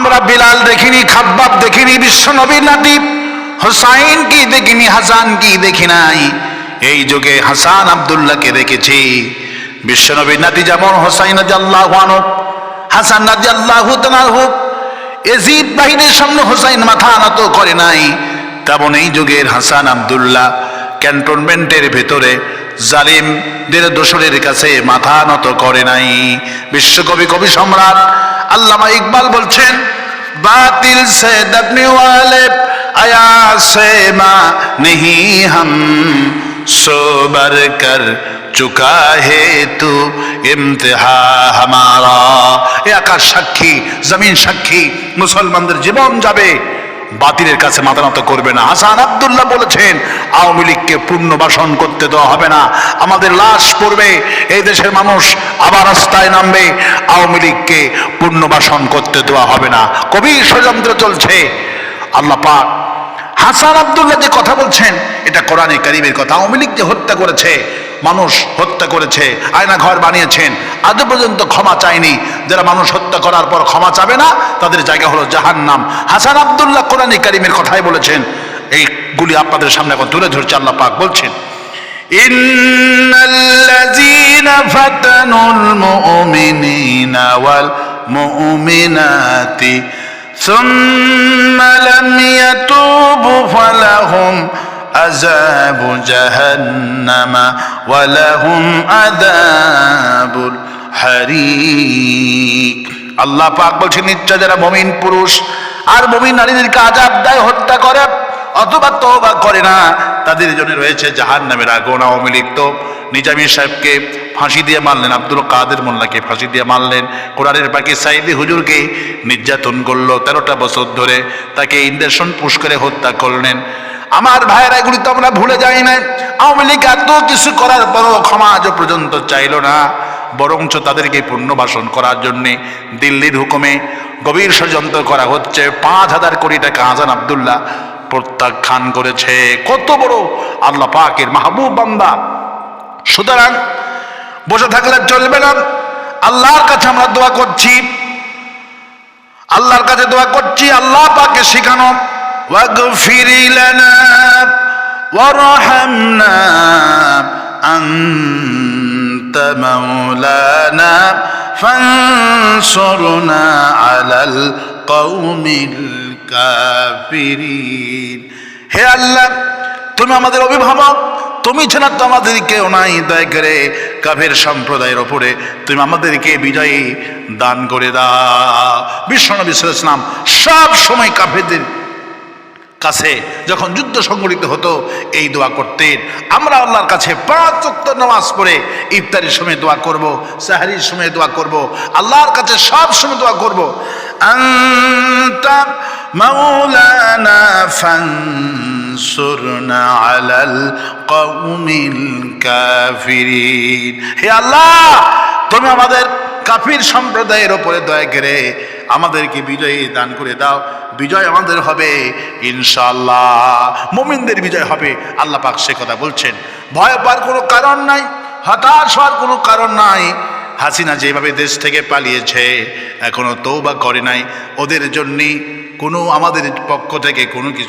আমরা বিলাল দেখিনি, খাব্বাব দেখিনি, বিশ্ব নবীর নাতি হোসাইন কি দেখিনি, হাসান কি দেখি নাই। এই যুগে হাসান আব্দুল্লাহকে দেখেছি। বিশ্ব নবীর নাতি যেমন হোসাইন হাসান আল্লাহ বাহিনীর সামনে হোসাইন মাথা নত করে নাই। তেমন এই যুগের হাসান আব্দুল্লাহ ক্যান্টনমেন্টের ভেতরে জালিমদের দোসরের কাছে মাথা নত করে নাই। বিশ্বকবি কবি সম্রাট আল্লামা ইকবাল বলছেন, বাতিল সে দবনে ওয়ালে আয়া সে মা নেহি হাম, সোবার কর চুকা হে তু ইমতিহা হামারা। এ আকাশ সাক্ষী, জমিন সাক্ষী, মুসলমানদের জীবন যাবে। বাতিলের কাছে মাথা নত করবে না। হাসান আব্দুল্লাহ বলেছেন, আওয়ামী লীগকে পুনর্বাসন করতে দেওয়া হবে না। আমাদের লাশ পড়বে, এই দেশের মানুষ আবার রাস্তায় নামবে। আওয়ামী লীগকে পুনর্বাসন করতে দেওয়া হবে না। কবি ষড়যন্ত্র চলছে। আল্লাহ পাক হাসান আব্দুল্লাহ যে কথা বলছেন, এটা কোরআনে কারিমের কথা। আওয়ামী লীগ যে হত্যা করেছে মানুষ হত্যা করেছে আয়না ঘর বানিয়েছেন আজও পর্যন্ত ক্ষমা চায়নি যারা মানুষ হত্যা করার পর ক্ষমা চাবে না তাদের জায়গা হলো জাহান্নাম হাসান আব্দুল্লাহ কোরআনে কারিমের কথাই বলেছেন এইগুলি আপনাদের সামনে এখন তুলে ধরছে আল্লাহ পাক বলছেন إن الذين فتنوا المؤمنين والمؤمنات ثم لم عذاب جهنم ولهم عذاب الحريق আল্লাহ পাক বলছেন নিশ্চয় যারা মমিন পুরুষ আর মমিন নারীদেরকে আজাব দেয় হত্যা করে অথবা তওবা করে না তাদের জন্য রয়েছে জাহান নামের আগুন আওয়ামী লীগ তো নিজামী সাহেবকে ফাঁসি দিয়ে মারলেন, আব্দুল কাদের মোল্লাকে ফাঁসি দিয়ে মারলেন। কোরআনের পাখি সাইদি হুজুরকে নির্যাতন করল তেরোটা বছর ধরে, তাকে ইন্ডেশন পুশ করে হত্যা করলেন। আমার ভাইয়েরা, এগুলি তো আমরা ভুলে যাই না আওয়ামী লীগ এত কিছু করার পরও ক্ষমা আজও পর্যন্ত চাইল না। বরঞ্চ তাদেরকে পুনর্বাসন করার জন্যে দিল্লির হুকুমে গভীর ষড়যন্ত্র করা হচ্ছে। পাঁচ হাজার কোটি টাকা আজান আবদুল্লাহ প্রত্যাখ্যান করেছে। কত বড় আল্লাহ পাকের মাহবুব বান্দা। সুতরাং বসে থাকলে চলবে না আল্লাহর কাছে আমরা দোয়া করছি আল্লাহর কাছে দোয়া করছি আল্লাহ পাকে শিখানো واغفر لنا وارحمنا أنت مولانا فانصرنا على القوم الكافرين হে আল্লাহ তুমি আমাদের অভিভাবক তুমি ছাড়া তো আমাদের কেউ নাই, দয়া করে কাফের সম্প্রদায়ের ওপরে তুমি আমাদেরকে বিজয়ী দান করে দাও। বিশ্বনবী ইসলাম সব সময় কাফেরদের কাছে যখন যুদ্ধ সংগঠিত হতো, এই দোয়া করতেন। আমরা আল্লাহর কাছে পাঁচ ওয়াক্ত নামাজ পড়ে ইফতারির সময় দোয়া করব, সাহারির সময় দোয়া করব, আল্লাহর কাছে সব সময় দোয়া করব। মাওলানা ফানসুরনা আলাল কওমিল কাফিরিন হে আল্লাহ, তুমি আমাদের কাফির সম্প্রদায়ের ওপরে দয়া করে আমাদেরকে বিজয়ী দান করে দাও। বিজয় আমাদের হবে ইনশাল্লাহ মোমিনদের বিজয় হবে, আল্লাহ পাক সে কথা বলছেন। ভয় পাওয়ার কোনো কারণ নাই, হতাশ হওয়ার কোনো কারণ নাই। হাসিনা যেভাবে দেশ থেকে পালিয়েছে, এখনও তৌবা করে নাই। ওদের জন্যই কোনো আমাদের পক্ষ থেকে কোনো কিছু